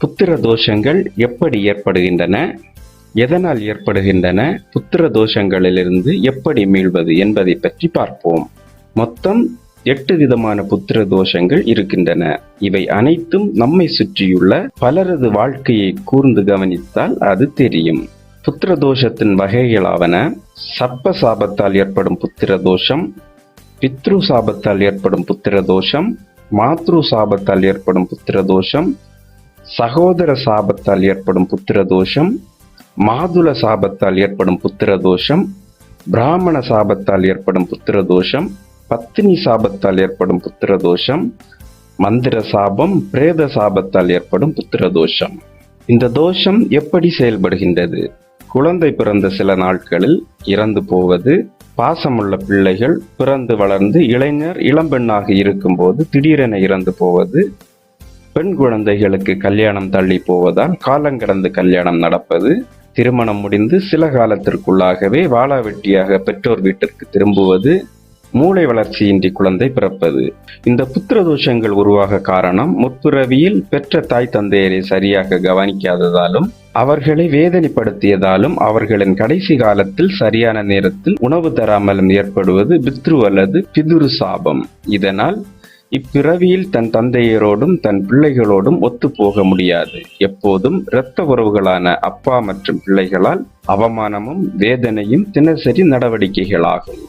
புத்திர தோஷங்கள் எப்படி ஏற்படுகின்றன? எதனால் ஏற்படுகின்றன? புத்திர தோஷங்களிலிருந்து எப்படி மீள்வது என்பதை பற்றி பார்ப்போம். மொத்தம் எட்டு விதமான புத்திர தோஷங்கள் இருக்கின்றன. இவை அனைத்தும் நம்மை சுற்றியுள்ள பலரது வாழ்க்கையை கூர்ந்து கவனித்தால் அது தெரியும். புத்திர தோஷத்தின் வகைகளாவன சர்ப்ப சாபத்தால் ஏற்படும் புத்திர தோஷம் பித்ரு சாபத்தால் ஏற்படும் புத்திர தோஷம் மாத்ரு சாபத்தால் ஏற்படும் புத்திர தோஷம் சகோதர சாபத்தால் ஏற்படும் புத்திர தோஷம் மாதுள சாபத்தால் ஏற்படும் புத்திர தோஷம் பிராமண சாபத்தால் ஏற்படும் புத்திர தோஷம் பத்தினி சாபத்தால் ஏற்படும் புத்திர தோஷம் மந்திர சாபம் பிரேத சாபத்தால் ஏற்படும் புத்திர தோஷம் இந்த தோஷம் எப்படி செயல்படுகின்றது? குழந்தை பிறந்த சில நாட்களில் இறந்து போவது பாசமுள்ள பிள்ளைகள் பிறந்து வளர்ந்து இளைஞர் இளம்பெண்ணாக இருக்கும்போது திடீரென இறந்து போவது பெண் குழந்தைகளுக்கு கல்யாணம் தள்ளி போவதால் காலங்கடந்து கல்யாணம் நடப்பது திருமணம் முடிந்து சில காலத்திற்குள்ளாகவே வாளாவெட்டியாக பெற்றோர் வீட்டிற்கு திரும்புவது மூளை வளர்ச்சியின்றி குழந்தை பிறப்பது. இந்த புத்திர தோஷங்கள் உருவாக காரணம் முற்பிறவியில் பெற்ற தாய் தந்தையரை சரியாக கவனிக்காததாலும் அவர்களை வேதனைப்படுத்தியதாலும் அவர்களின் கடைசி காலத்தில் சரியான நேரத்தில் உணவு தராமலும் ஏற்படுவது பித்ரு அல்லது பிதுரு சாபம். இதனால் இப்பிறவியில் தன் தந்தையரோடும் தன் பிள்ளைகளோடும் ஒத்து போக முடியாது. எப்போதும் இரத்த உறவுகளான அப்பா மற்றும் பிள்ளைகளால் அவமானமும் வேதனையும் தினசரி நடவடிக்கைகளாகும்.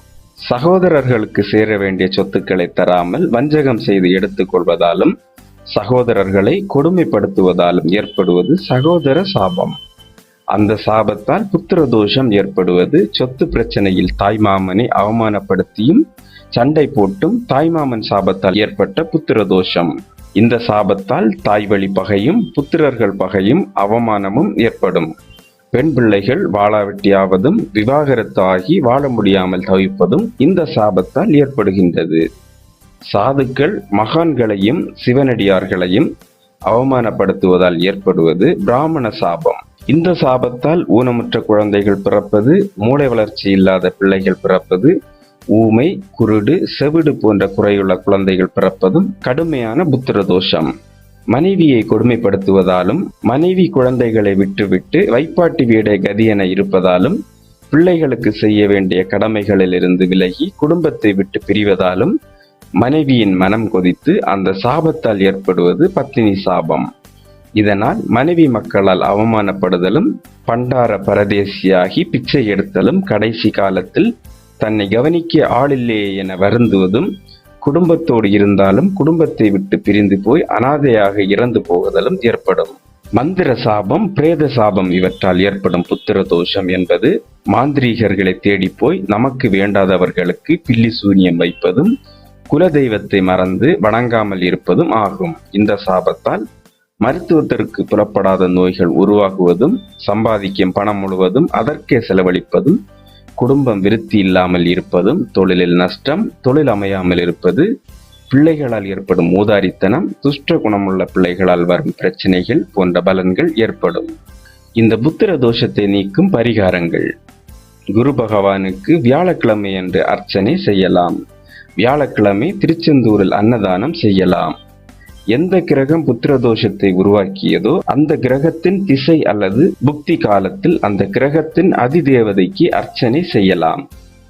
சகோதரர்களுக்கு சேர வேண்டிய சொத்துக்களை தராமல் வஞ்சகம் செய்து எடுத்துக்கொள்வதாலும் சகோதரர்களை கொடுமைப்படுத்துவதாலும் ஏற்படுவது சகோதர சாபம். அந்த சாபத்தால் புத்திர தோஷம் ஏற்படுவது சொத்து பிரச்சனையில் தாய்மாமனை அவமானப்படுத்தியும் சண்டை போட்டும் தாய்மாமன் சாபத்தால் ஏற்பட்ட புத்திர தோஷம். இந்த சாபத்தால் தாய் வழி பகையும் புத்திரர்கள் பகையும் அவமானமும் ஏற்படும். பெண் பிள்ளைகள் வாழாவெட்டியாவதும் விவாகரத்து ஆகி வாழ முடியாமல் தவிப்பதும் இந்த சாபத்தால் ஏற்படுகின்றது. சாதுக்கள் மகான்களையும் சிவனடியார்களையும் அவமானப்படுத்துவதால் ஏற்படுவது பிராமண சாபம். இந்த சாபத்தால் ஊனமுற்ற குழந்தைகள் பிறப்பது மூளை வளர்ச்சி இல்லாத பிள்ளைகள் பிறப்பது ஊமை குருடு செவிடு போன்ற குறையுள்ள குழந்தைகள் பிறப்பதும் கடுமையான புத்திர தோஷம் மனைவியை கொடுமைப்படுத்துவதாலும் மனைவி குழந்தைகளை விட்டுவிட்டு வைப்பாட்டி வீடை கதி என இருப்பதாலும் பிள்ளைகளுக்கு செய்ய வேண்டிய கடமைகளிலிருந்து விலகி குடும்பத்தை விட்டு பிரிவதாலும் மனைவியின் மனம் கொதித்து அந்த சாபத்தால் ஏற்படுவது பத்தினி சாபம். இதனால் மனைவி மக்களால் அவமானப்படுதலும் பண்டார பரதேசியாகி பிச்சை எடுத்தலும் கடைசி காலத்தில் தன்னை கவனிக்க ஆளில்லையே என வருந்துவதும் குடும்பத்தோடு இருந்தாலும் குடும்பத்தை விட்டு பிரிந்து போய் அனாதையாக இறந்து போகுதலும் ஏற்படும். மந்திர சாபம் பிரேத சாபம் இவற்றால் ஏற்படும் புத்திர தோஷம் என்பது மாந்திரீகர்களை தேடி போய் நமக்கு வேண்டாதவர்களுக்கு பில்லி சூரியம் வைப்பதும் குலதெய்வத்தை மறந்து வணங்காமல் இருப்பதும் ஆகும். இந்த சாபத்தால் மருத்துவத்திற்கு புலப்படாத நோய்கள் உருவாகுவதும் சம்பாதிக்கும் பணம் முழுவதும் அதற்கே செலவழிப்பதும் குடும்பம் விருத்தி இல்லாமல் இருப்பதும் தொழிலில் நஷ்டம் தொழில் அமையாமல் இருப்பது பிள்ளைகளால் ஏற்படும் ஊதாரித்தனம் துஷ்ட குணமுள்ள பிள்ளைகளால் வரும் பிரச்சனைகள் போன்ற பலன்கள் ஏற்படும். இந்த புத்திர தோஷத்தை நீக்கும் பரிகாரங்கள். குரு பகவானுக்கு வியாழக்கிழமை என்று அர்ச்சனை செய்யலாம். வியாழக்கிழமை திருச்செந்தூரில் அன்னதானம் செய்யலாம். எந்த கிரகம் புத்திர தோஷத்தை உருவாக்கியதோ அந்த கிரகத்தின் திசை அல்லது புக்தி காலத்தில் அந்த கிரகத்தின் அதிதேவதைக்கு அர்ச்சனை செய்யலாம்.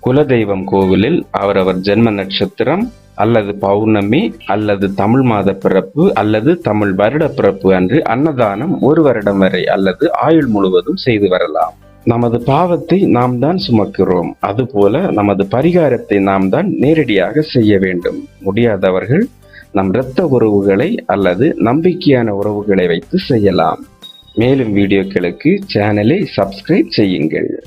குலதெய்வம் கோவிலில் அவரவர் ஜென்ம நட்சத்திரம் அல்லது பௌர்ணமி அல்லது தமிழ் மாத பிறப்பு அல்லது தமிழ் வருட பிறப்பு அன்று அன்னதானம் ஒரு வருடம் வரை அல்லது ஆயுள் முழுவதும் செய்து வரலாம். நமது பாவத்தை நாம் தான் சுமக்கிறோம். அதுபோல நமது பரிகாரத்தை நாம் தான் நேரடியாக செய்ய வேண்டும். முடியாதவர்கள் நம் இரத்த உறவுகளை அல்லது நம்பிக்கையான உறவுகளை வைத்து செய்யலாம். மேலும் வீடியோக்களுக்கு சேனலை சப்ஸ்கிரைப் செய்யுங்கள்.